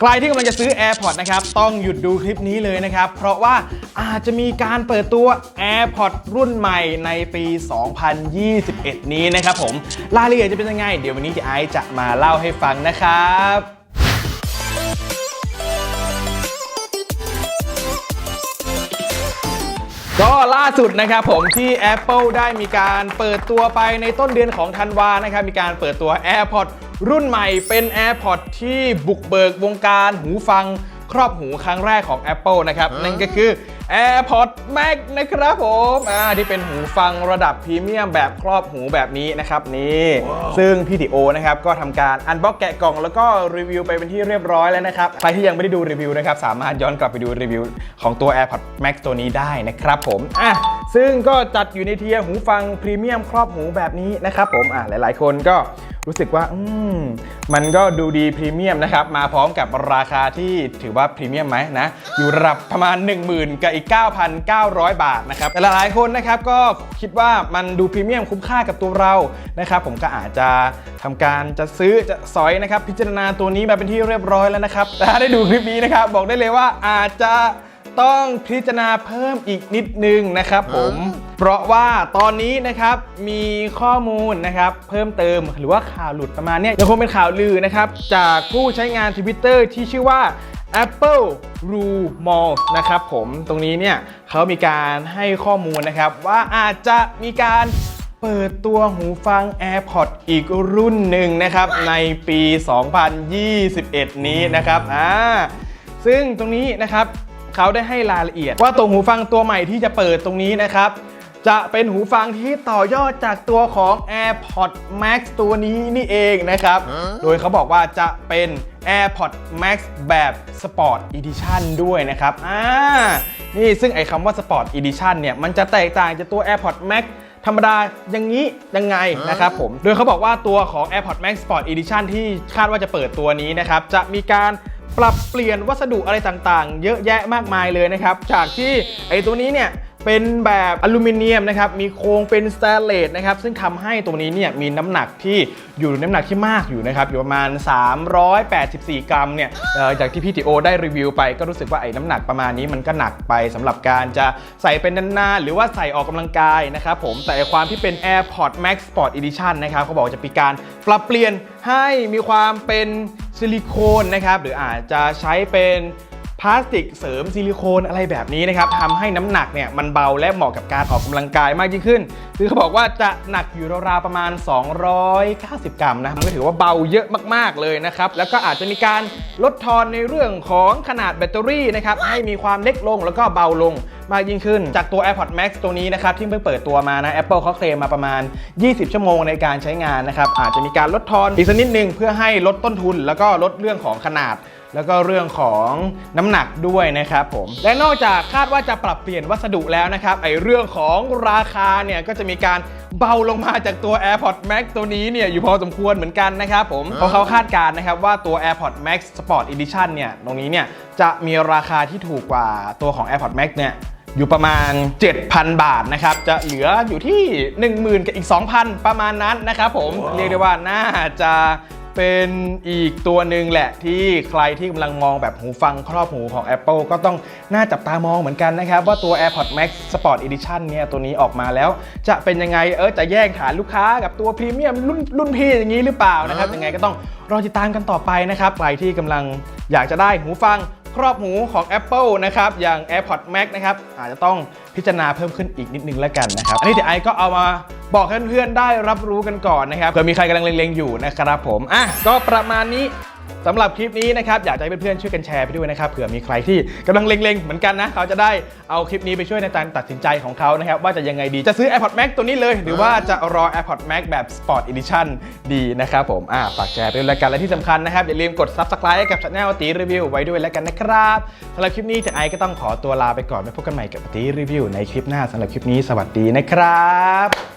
ใครที่กำลังจะซื้อ AirPods นะครับ ต้องหยุดดูคลิปนี้เลยนะครับ เพราะว่าอาจจะมีการเปิดตัว AirPods รุ่นใหม่ในปี 2021 นี้นะครับผม รายละเอียดจะเป็นยังไง เดี๋ยววันนี้ที่ไอซ์จะมาเล่าให้ฟังนะครับก็ล่าสุดนะครับผมที่ Apple ได้มีการเปิดตัวไปในต้นเดือนของธันวานะครับ มีการเปิดตัว AirPods รุ่นใหม่เป็น AirPods ที่บุกเบิกวงการหูฟังครอบหูครั้งแรกของ Apple นะครับ นั่นก็คือ AirPods Max นะครับผมอ่าที่เป็นหูฟังระดับพรีเมียมแบบครอบหูแบบนี้นะครับนี่ซึ่งพี่ติโอนะครับก็ทำการอันบ็อกแกะกล่องแล้วก็รีวิวไปเป็นที่เรียบร้อยแล้วนะครับ ใครที่ยังไม่ได้ดูรีวิวนะครับ สามารถย้อนกลับไปดูรีวิวของตัว AirPods Max ตัวนี้ได้นะครับผมอะซึ่งก็จัดอยู่ในเทียร์หูฟังพรีเมียมครอบหูแบบนี้นะครับผมอะหลายๆ คนก็ รู้สึกว่าอืมมันก็ดูดีพรีเมียมนะครับ มาพร้อมกับราคาที่ถือว่าพรีเมียมไหมนะ อยู่ระดับประมาณ 10,000 กับอีก 9,900 บาทนะครับ แต่หลายคนนะครับก็คิดว่ามันดูพรีเมียมคุ้มค่ากับตัวเรานะครับ ผมก็อาจจะทำการจะซื้อจะสอยนะครับ พิจารณาตัวนี้มาเป็นที่เรียบร้อยแล้วนะครับแต่ถ้าได้ดูคลิปนี้นะครับ บอกได้เลยว่าอาจจะ ต้องพิจารณาเพิ่มอีกนิดนึงนะครับผม เพราะว่าตอนนี้นะครับมีข้อมูลนะครับเพิ่มเติมหรือว่าข่าวหลุดประมาณเนี้ยยังคงเป็นข่าวลือนะครับจากผู้ใช้งาน Twitter ที่ชื่อว่า Apple Rumors นะครับผมตรงนี้เนี่ยเขามีการให้ข้อมูลนะครับ ว่าอาจจะมีการเปิดตัวหูฟัง AirPods อีกรุ่นหนึ่งนะครับ ในปี 2021 นี้นะครับอ่าซึ่งตรงนี้นะครับ เขาได้ให้รายละเอียด ว่าตัวหูฟังตัวใหม่ที่จะเปิดตรงนี้นะครับ จะเป็นหูฟังที่ต่อยอดจากตัวของ AirPods Max ตัวนี้นี่เองนะครับ โดยเขาบอกว่าจะเป็น AirPods Max แบบ Sport Edition ด้วยนะครับอ่านี่ซึ่งไอ้คำว่า Sport Edition เนี่ย มันจะแตกต่างจากตัว AirPods Max ธรรมดาอย่างนี้ยังไงนะครับผม โดยเขาบอกว่าตัวของ AirPods Max Sport Edition ที่คาดว่าจะเปิดตัวนี้นะครับ จะมีการ ปรับเปลี่ยนวัสดุอะไรต่างๆ เยอะแยะมากมายเลยนะครับ จากที่ไอ้ตัวนี้เนี่ย เป็นแบบอลูมิเนียมนะครับ มีโครงเป็นสแตนเลสนะครับ ซึ่งทำให้ตัวนี้เนี่ยมีน้ำหนักที่อยู่ในน้ำหนักที่มากอยู่นะครับ อยู่ประมาณ 384 กรัมเนี่ยจากที่พี่ติโอได้รีวิวไปก็รู้สึกว่าไอ้น้ำหนักประมาณนี้มันก็หนักไปสำหรับการจะใส่เป็นนานๆ หรือว่าใส่ออกกำลังกายนะครับผม แต่ความที่เป็น AirPods Max Sport Edition นะครับเขาบอกจะมีการปรับเปลี่ยนให้มีความเป็นซิลิโคนนะครับ หรืออาจจะใช้เป็น พลาสติกเสริมซิลิโคนอะไรแบบนี้นะครับทำให้น้ำหนักเนี่ยมันเบาและเหมาะกับการออกกำลังกายมากยิ่งขึ้น คือเขาบอกว่าจะหนักอยู่ราวๆประมาณ 290 กรัมนะมันก็ถือว่าเบาเยอะมากๆเลยนะครับ แล้วก็อาจจะมีการลดทอนในเรื่องของขนาดแบตเตอรี่นะครับให้มีความเล็กลงแล้วก็เบาลงมากยิ่งขึ้น จากตัว AirPods Max ตัวนี้นะครับที่เพิ่งเปิดตัวมานะ Apple เขาเคลมมาประมาณ 20 ชั่วโมงในการใช้งานนะครับอาจจะมีการลดทอนอีกสักนิดนึงเพื่อให้ลดต้นทุน แล้วก็ลดเรื่องของขนาด แล้วก็เรื่องของน้ำหนักด้วยนะครับผม และนอกจากคาดว่าจะปรับเปลี่ยนวัสดุแล้วนะครับไอเรื่องของราคาเนี่ยก็จะมีการเบาลงมาจากตัว AirPods Max ตัวนี้เนี่ยอยู่พอสมควรเหมือนกันนะครับผมเพราะเขาคาดการณ์นะครับว่าตัว AirPods Max Sport Edition เนี่ยตรงนี้เนี่ยจะมีราคาที่ถูกกว่าตัวของ AirPods Max เนี่ยอยู่ประมาณ 7,000 บาทนะครับ จะเหลืออยู่ที่ 10,000 กับอีก 2,000 ประมาณนั้นนะครับผม เรียกได้ว่าน่าจะ เป็นอีกตัวหนึ่งแหละที่ใครที่กำลังมองแบบหูฟังครอบหูของ Apple ก็ต้องน่าจับตามองเหมือนกันนะครับ ว่าตัว AirPods Max Sport Edition เนี่ยตัวนี้ออกมาแล้ว จะเป็นยังไงเออจะแย่งฐานลูกค้ากับตัวพรีเมียมรุ่นรุ่นพี่อย่างนี้หรือเปล่านะครับยังไงก็ต้องรอติดตามกันต่อไปนะครับใครที่กำลังอยากจะได้หูฟัง ครอบหูของ Apple นะครับ อย่าง AirPods Max นะครับ อาจจะต้องพิจารณาเพิ่มขึ้นอีกนิดนึงแล้วกันนะครับ อันนี้เดี๋ยวไอก็เอามาบอกให้เพื่อนๆได้รับรู้กันก่อนนะครับเผื่อมีใครกำลังเล็งๆอยู่นะครับผม อะ ก็ประมาณนี้ สำหรับคลิปนี้นะครับอยากจะให้เพื่อนๆช่วยกันแชร์ไปด้วยนะครับเผื่อมีใครที่กำลังเล็งๆเหมือนกันนะเขาจะได้เอาคลิปนี้ไปช่วยในการตัดสินใจของเขานะครับว่าจะยังไงดีจะซื้อ AirPods Max ตัวนี้เลย หรือว่าจะรอ AirPods Max แบบ Sport Edition ดีนะครับผมอะฝากแชร์ไปด้วยแล้วกันและที่สำคัญนะครับอย่าลืมกด Subscribe ให้กับช่องตีรีวิวไว้ด้วยแล้วกันนะครับสำหรับคลิปนี้แต่ไอก็ต้องขอตัวลาไปก่อนไว้พบกันใหม่กับตีรีวิวในคลิปหน้าสำหรับคลิปนี้สวัสดีนะครับ